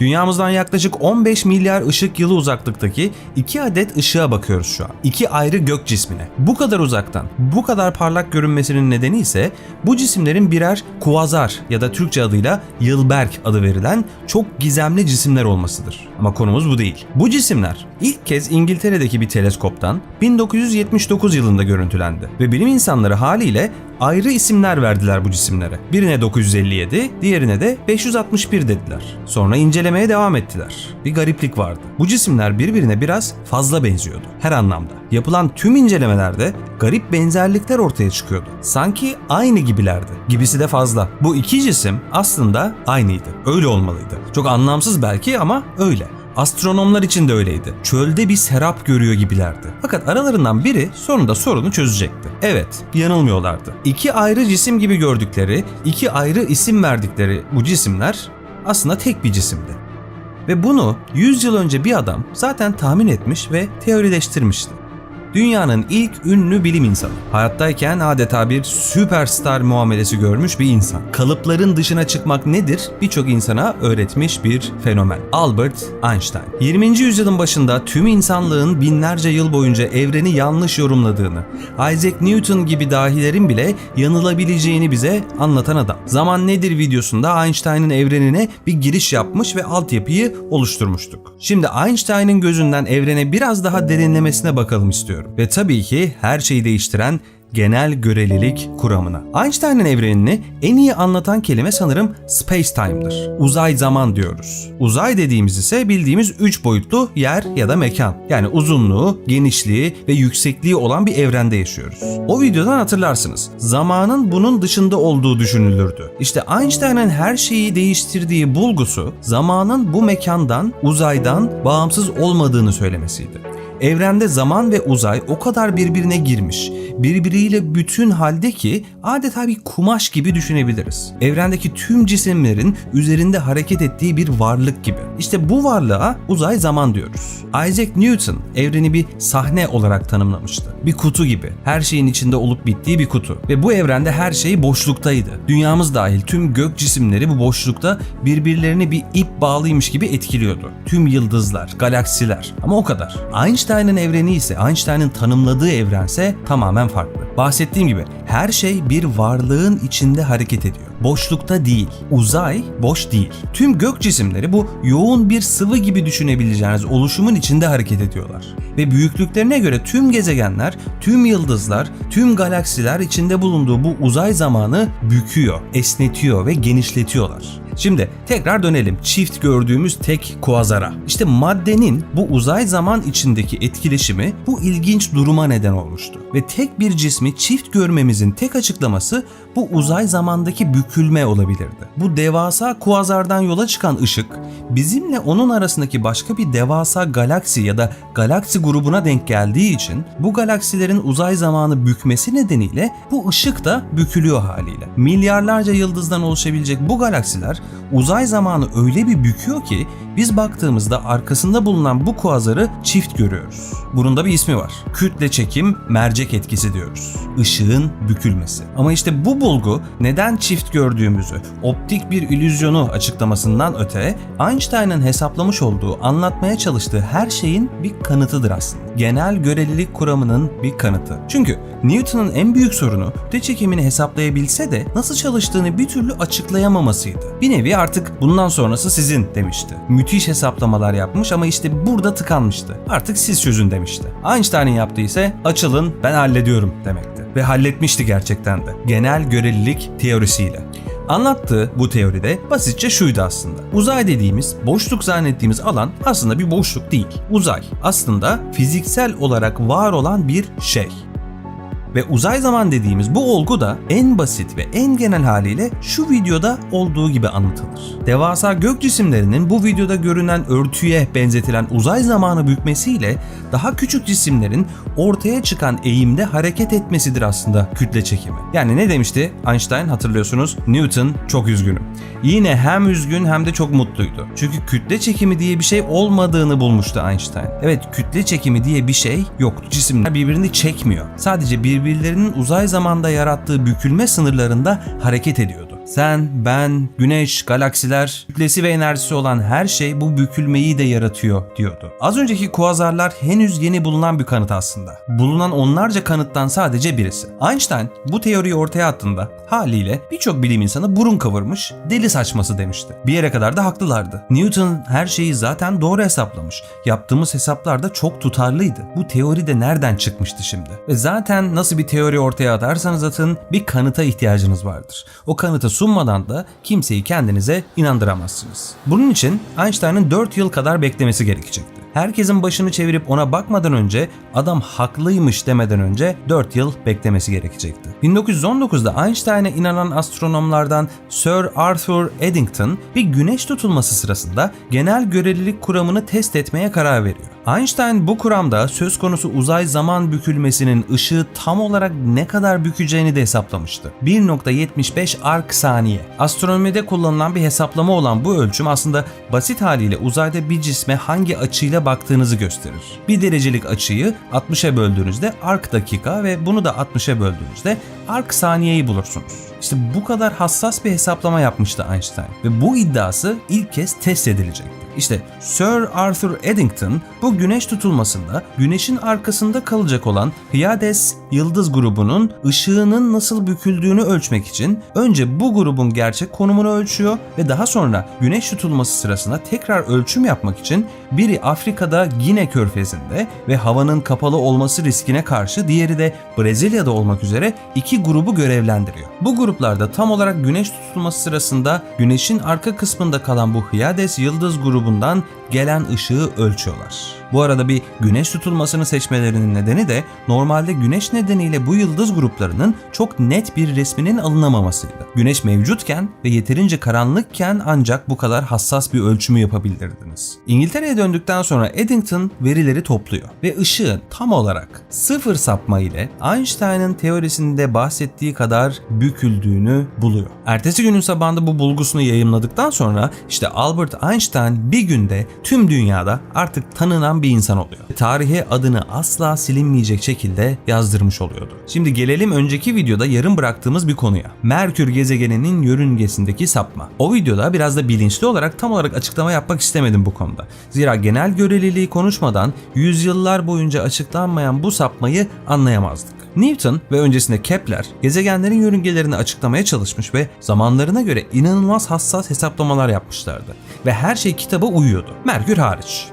Dünyamızdan yaklaşık 15 milyar ışık yılı uzaklıktaki iki adet ışığa bakıyoruz şu an. İki ayrı gök cismine. Bu kadar uzaktan, bu kadar parlak görünmesinin nedeni ise bu cisimlerin birer kuazar ya da Türkçe adıyla yılberk adı verilen çok gizemli cisimler olmasıdır. Ama konumuz bu değil. Bu cisimler ilk kez İngiltere'deki bir teleskoptan 1979 yılında görüntülendi ve bilim insanları haliyle ayrı isimler verdiler bu cisimlere. Birine 957, diğerine de 561 dediler. Sonra incelemeye devam ettiler. Bir gariplik vardı. Bu cisimler birbirine biraz fazla benziyordu her anlamda. Yapılan tüm incelemelerde garip benzerlikler ortaya çıkıyordu. Sanki aynı gibilerdi. Gibisi de fazla. Bu iki cisim aslında aynıydı. Öyle olmalıydı. Çok anlamsız belki ama öyle. Astronomlar için de öyleydi. Çölde bir serap görüyor gibilerdi. Fakat aralarından biri sonunda sorunu çözecekti. Evet, yanılmıyorlardı. İki ayrı cisim gibi gördükleri, iki ayrı isim verdikleri bu cisimler aslında tek bir cisimdi. Ve bunu 100 yıl önce bir adam zaten tahmin etmiş ve teorileştirmişti. Dünyanın ilk ünlü bilim insanı. Hayattayken adeta bir süperstar muamelesi görmüş bir insan. Kalıpların dışına çıkmak nedir birçok insana öğretmiş bir fenomen. Albert Einstein. 20. yüzyılın başında tüm insanlığın binlerce yıl boyunca evreni yanlış yorumladığını, Isaac Newton gibi dahilerin bile yanılabileceğini bize anlatan adam. Zaman nedir videosunda Einstein'ın evrenine bir giriş yapmış ve altyapıyı oluşturmuştuk. Şimdi Einstein'ın gözünden evrene biraz daha derinlemesine bakalım istiyorum. Ve tabii ki her şeyi değiştiren genel görelilik kuramına. Einstein'ın evrenini en iyi anlatan kelime sanırım space-time'dır. Uzay zaman diyoruz. Uzay dediğimiz ise bildiğimiz 3 boyutlu yer ya da mekan. Yani uzunluğu, genişliği ve yüksekliği olan bir evrende yaşıyoruz. O videodan hatırlarsınız. Zamanın bunun dışında olduğu düşünülürdü. İşte Einstein'ın her şeyi değiştirdiği bulgusu zamanın bu mekandan, uzaydan bağımsız olmadığını söylemesiydi. Evrende zaman ve uzay o kadar birbirine girmiş, birbiriyle bütün halde ki adeta bir kumaş gibi düşünebiliriz. Evrendeki tüm cisimlerin üzerinde hareket ettiği bir varlık gibi. İşte bu varlığa uzay zaman diyoruz. Isaac Newton evreni bir sahne olarak tanımlamıştı. Bir kutu gibi. Her şeyin içinde olup bittiği bir kutu. Ve bu evrende her şey boşluktaydı. Dünyamız dahil tüm gök cisimleri bu boşlukta birbirlerini bir ip bağlıymış gibi etkiliyordu. Tüm yıldızlar, galaksiler ama o kadar. Einstein'ın evreni ise Einstein'ın tanımladığı evrense tamamen farklı. Bahsettiğim gibi her şey bir varlığın içinde hareket ediyor. Boşlukta değil. Uzay boş değil. Tüm gök cisimleri bu yoğun bir sıvı gibi düşünebileceğiniz oluşumun içinde hareket ediyorlar. Ve büyüklüklerine göre tüm gezegenler, tüm yıldızlar, tüm galaksiler içinde bulunduğu bu uzay zamanı büküyor, esnetiyor ve genişletiyorlar. Şimdi tekrar dönelim çift gördüğümüz tek kuazara. İşte maddenin bu uzay zaman içindeki etkileşimi bu ilginç duruma neden olmuştu. Ve tek bir cismi çift görmemizin tek açıklaması bu uzay zamandaki bükülme olabilirdi. Bu devasa kuazardan yola çıkan ışık bizimle onun arasındaki başka bir devasa galaksi ya da galaksi grubuna denk geldiği için bu galaksilerin uzay zamanı bükmesi nedeniyle bu ışık da bükülüyor haliyle. Milyarlarca yıldızdan oluşabilecek bu galaksiler uzay zamanı öyle bir büküyor ki biz baktığımızda arkasında bulunan bu kuazarı çift görüyoruz. Bunun da bir ismi var. Kütle çekim mercek etkisi diyoruz. Işığın bükülmesi. Ama işte bu bulgu neden çift gördüğümüzü, optik bir illüzyonu açıklamasından öte Einstein'ın hesaplamış olduğu, anlatmaya çalıştığı her şeyin bir kanıtıdır aslında. Genel görelilik kuramının bir kanıtı. Çünkü Newton'un en büyük sorunu kütle çekimini hesaplayabilse de nasıl çalıştığını bir türlü açıklayamamasıydı. Bir nevi artık bundan sonrası sizin demişti. Müthiş hesaplamalar yapmış ama işte burada tıkanmıştı. Artık siz çözün demişti. Einstein'ın yaptığı ise açılın ben hallediyorum demekti. Ve halletmişti gerçekten de. Genel görelilik teorisiyle. Anlattığı bu teoride basitçe şuydu aslında. Uzay dediğimiz, boşluk zannettiğimiz alan aslında bir boşluk değil. Uzay aslında fiziksel olarak var olan bir şey. Ve uzay zaman dediğimiz bu olgu da en basit ve en genel haliyle şu videoda olduğu gibi anlatılır. Devasa gök cisimlerinin bu videoda görünen örtüye benzetilen uzay zamanı bükmesiyle daha küçük cisimlerin ortaya çıkan eğimde hareket etmesidir aslında kütle çekimi. Yani ne demişti Einstein hatırlıyorsunuz? Newton çok üzgünüm. Yine hem üzgün hem de çok mutluydu. Çünkü kütle çekimi diye bir şey olmadığını bulmuştu Einstein. Evet kütle çekimi diye bir şey yoktu. Cisimler birbirini çekmiyor. Sadece birbirlerinin uzay zamanda yarattığı bükülme sınırlarında hareket ediyordu. Sen, ben, güneş, galaksiler, kütlesi ve enerjisi olan her şey bu bükülmeyi de yaratıyor diyordu. Az önceki kuazarlar henüz yeni bulunan bir kanıt aslında. Bulunan onlarca kanıttan sadece birisi. Einstein bu teoriyi ortaya attığında haliyle birçok bilim insanı burun kıvırmış, deli saçması demişti. Bir yere kadar da haklılardı. Newton her şeyi zaten doğru hesaplamış. Yaptığımız hesaplar da çok tutarlıydı. Bu teori de nereden çıkmıştı şimdi? Ve zaten nasıl bir teori ortaya atarsanız atın bir kanıta ihtiyacınız vardır. O kanıtı sunmadan da kimseyi kendinize inandıramazsınız. Bunun için Einstein'ın 4 yıl kadar beklemesi gerekecekti. Herkesin başını çevirip ona bakmadan önce adam haklıymış demeden önce 4 yıl beklemesi gerekecekti. 1919'da Einstein'a inanan astronomlardan Sir Arthur Eddington bir güneş tutulması sırasında genel görelilik kuramını test etmeye karar veriyor. Einstein bu kuramda söz konusu uzay zaman bükülmesinin ışığı tam olarak ne kadar bükeceğini de hesaplamıştı. 1.75 ark saniye. Astronomide kullanılan bir hesaplama olan bu ölçüm aslında basit haliyle uzayda bir cisme hangi açıyla baktığınızı gösterir. Bir derecelik açıyı 60'a böldüğünüzde ark dakika ve bunu da 60'a böldüğünüzde ark saniyeyi bulursunuz. İşte bu kadar hassas bir hesaplama yapmıştı Einstein ve bu iddiası ilk kez test edilecekti. İşte Sir Arthur Eddington bu güneş tutulmasında güneşin arkasında kalacak olan Hyades yıldız grubunun ışığının nasıl büküldüğünü ölçmek için önce bu grubun gerçek konumunu ölçüyor ve daha sonra güneş tutulması sırasında tekrar ölçüm yapmak için biri Afrika'da Gine körfezinde ve havanın kapalı olması riskine karşı diğeri de Brezilya'da olmak üzere iki grubu görevlendiriyor. Bu gruplarda tam olarak güneş tutulması sırasında güneşin arka kısmında kalan bu Hyades yıldız grubundan gelen ışığı ölçüyorlar. Bu arada bir güneş tutulmasını seçmelerinin nedeni de normalde güneş nedeniyle bu yıldız gruplarının çok net bir resminin alınamamasıydı. Güneş mevcutken ve yeterince karanlıkken ancak bu kadar hassas bir ölçümü yapabilirdiniz. İngiltere'ye döndükten sonra Eddington verileri topluyor ve ışığın tam olarak sıfır sapma ile Einstein'ın teorisinde bahsettiği kadar büküldüğünü buluyor. Ertesi günün sabahında bu bulgusunu yayımladıktan sonra işte Albert Einstein bir günde tüm dünyada artık tanınan bir insan oluyor. Tarihe adını asla silinmeyecek şekilde yazdırmış oluyordu. Şimdi gelelim önceki videoda yarım bıraktığımız bir konuya. Merkür gezegeninin yörüngesindeki sapma. O videoda biraz da bilinçli olarak tam olarak açıklama yapmak istemedim bu konuda. Zira genel göreliliği konuşmadan yüzyıllar boyunca açıklanmayan bu sapmayı anlayamazdık. Newton ve öncesinde Kepler gezegenlerin yörüngelerini açıklamaya çalışmış ve zamanlarına göre inanılmaz hassas hesaplamalar yapmışlardı. Ve her şey kitaba uyuyordu. Merkür hariç.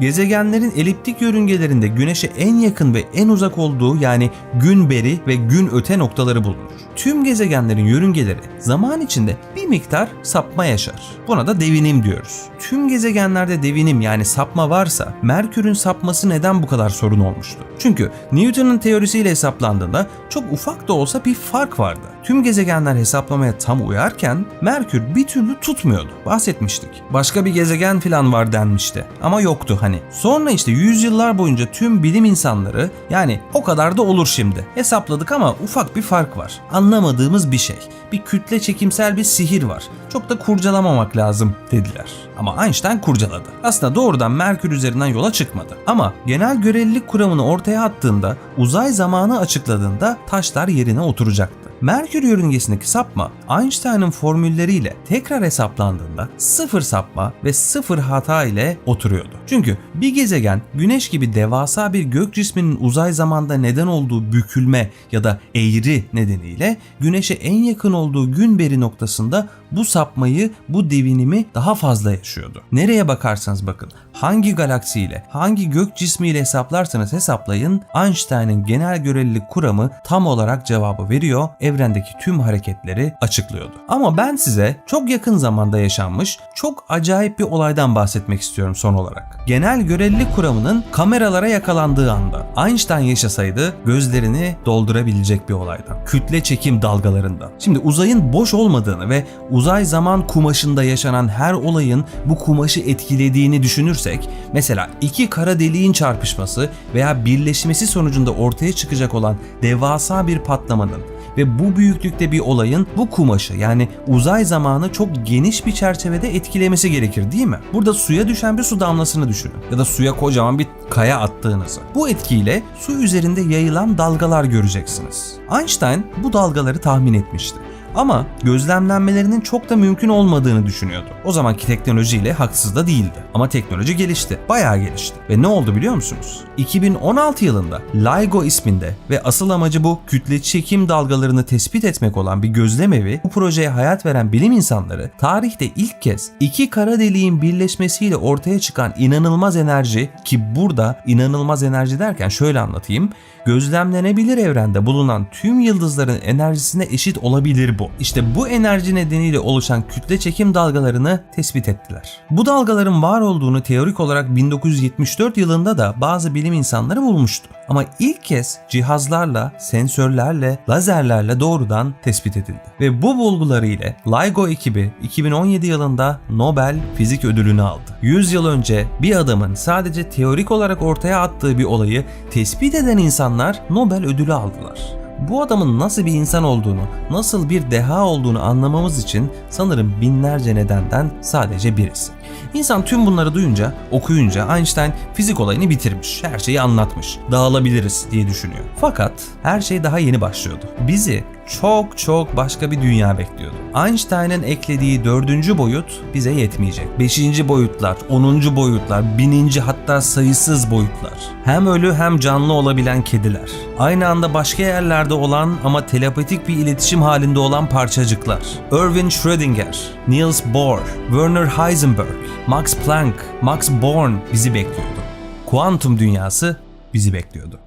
Gezegenlerin eliptik yörüngelerinde Güneş'e en yakın ve en uzak olduğu yani gün beri ve gün öte noktaları bulunur. Tüm gezegenlerin yörüngeleri zaman içinde bir miktar sapma yaşar. Buna da devinim diyoruz. Tüm gezegenlerde devinim yani sapma varsa Merkür'ün sapması neden bu kadar sorun olmuştu? Çünkü Newton'un teorisiyle hesaplandığında çok ufak da olsa bir fark vardı. Tüm gezegenler hesaplamaya tam uyarken Merkür bir türlü tutmuyordu. Bahsetmiştik. Başka bir gezegen falan var denmişti ama yoktu hani. Sonra işte yüzyıllar boyunca tüm bilim insanları yani o kadar da olur şimdi. Hesapladık ama ufak bir fark var. Anlamadığımız bir şey. Bir kütle çekimsel bir sihir var. Çok da kurcalamamak lazım dediler. Ama Einstein kurcaladı. Aslında doğrudan Merkür üzerinden yola çıkmadı. Ama genel görelilik kuramını ortaya attığında, uzay zamanı açıkladığında taşlar yerine oturacaktı. Merkür yörüngesindeki sapma Einstein'ın formülleriyle tekrar hesaplandığında sıfır sapma ve sıfır hata ile oturuyordu. Çünkü bir gezegen güneş gibi devasa bir gök cisminin uzay zamanda neden olduğu bükülme ya da eğri nedeniyle güneşe en yakın olduğu gün beri noktasında bu sapmayı, bu devinimi daha fazla yaşıyordu. Nereye bakarsanız bakın, hangi galaksiyle, hangi gök cismiyle hesaplarsanız hesaplayın, Einstein'ın genel görelilik kuramı tam olarak cevabı veriyor, evrendeki tüm hareketleri açıklıyordu. Ama ben size çok yakın zamanda yaşanmış, çok acayip bir olaydan bahsetmek istiyorum son olarak. Genel görelilik kuramının kameralara yakalandığı anda Einstein yaşasaydı gözlerini doldurabilecek bir olaydan. Kütle çekim dalgalarından. Şimdi uzayın boş olmadığını ve uzay zaman kumaşında yaşanan her olayın bu kumaşı etkilediğini düşünürsek, mesela iki kara deliğin çarpışması veya birleşmesi sonucunda ortaya çıkacak olan devasa bir patlamanın ve bu büyüklükte bir olayın bu kumaşı yani uzay zamanı çok geniş bir çerçevede etkilemesi gerekir değil mi? Burada suya düşen bir su damlasını düşünün ya da suya kocaman bir kaya attığınızı. Bu etkiyle su üzerinde yayılan dalgalar göreceksiniz. Einstein bu dalgaları tahmin etmişti. Ama gözlemlenmelerinin çok da mümkün olmadığını düşünüyordu. O zamanki teknolojiyle haksız da değildi. Ama teknoloji gelişti. Bayağı gelişti. Ve ne oldu biliyor musunuz? 2016 yılında LIGO isminde ve asıl amacı bu kütle çekim dalgalarını tespit etmek olan bir gözlemevi bu projeye hayat veren bilim insanları tarihte ilk kez iki kara deliğin birleşmesiyle ortaya çıkan inanılmaz enerji ki burada inanılmaz enerji derken şöyle anlatayım. Gözlemlenebilir evrende bulunan tüm yıldızların enerjisine eşit olabilir bu. İşte bu enerji nedeniyle oluşan kütle çekim dalgalarını tespit ettiler. Bu dalgaların var olduğunu teorik olarak 1974 yılında da bazı bilim insanları bulmuştu. Ama ilk kez cihazlarla, sensörlerle, lazerlerle doğrudan tespit edildi. Ve bu bulguları ile LIGO ekibi 2017 yılında Nobel Fizik Ödülünü aldı. 100 yıl önce bir adamın sadece teorik olarak ortaya attığı bir olayı tespit eden insanlar Nobel ödülü aldılar. Bu adamın nasıl bir insan olduğunu, nasıl bir deha olduğunu anlamamız için sanırım binlerce nedenden sadece birisi. İnsan tüm bunları duyunca, okuyunca Einstein fizik olayını bitirmiş, her şeyi anlatmış, dağılabiliriz diye düşünüyor. Fakat her şey daha yeni başlıyordu. Bizi çok çok başka bir dünya bekliyordu. Einstein'ın eklediği dördüncü boyut bize yetmeyecek. Beşinci boyutlar, onuncu boyutlar, bininci hatta sayısız boyutlar. Hem ölü hem canlı olabilen kediler. Aynı anda başka yerlerde olan ama telepatik bir iletişim halinde olan parçacıklar. Erwin Schrödinger, Niels Bohr, Werner Heisenberg, Max Planck, Max Born bizi bekliyordu. Kuantum dünyası bizi bekliyordu.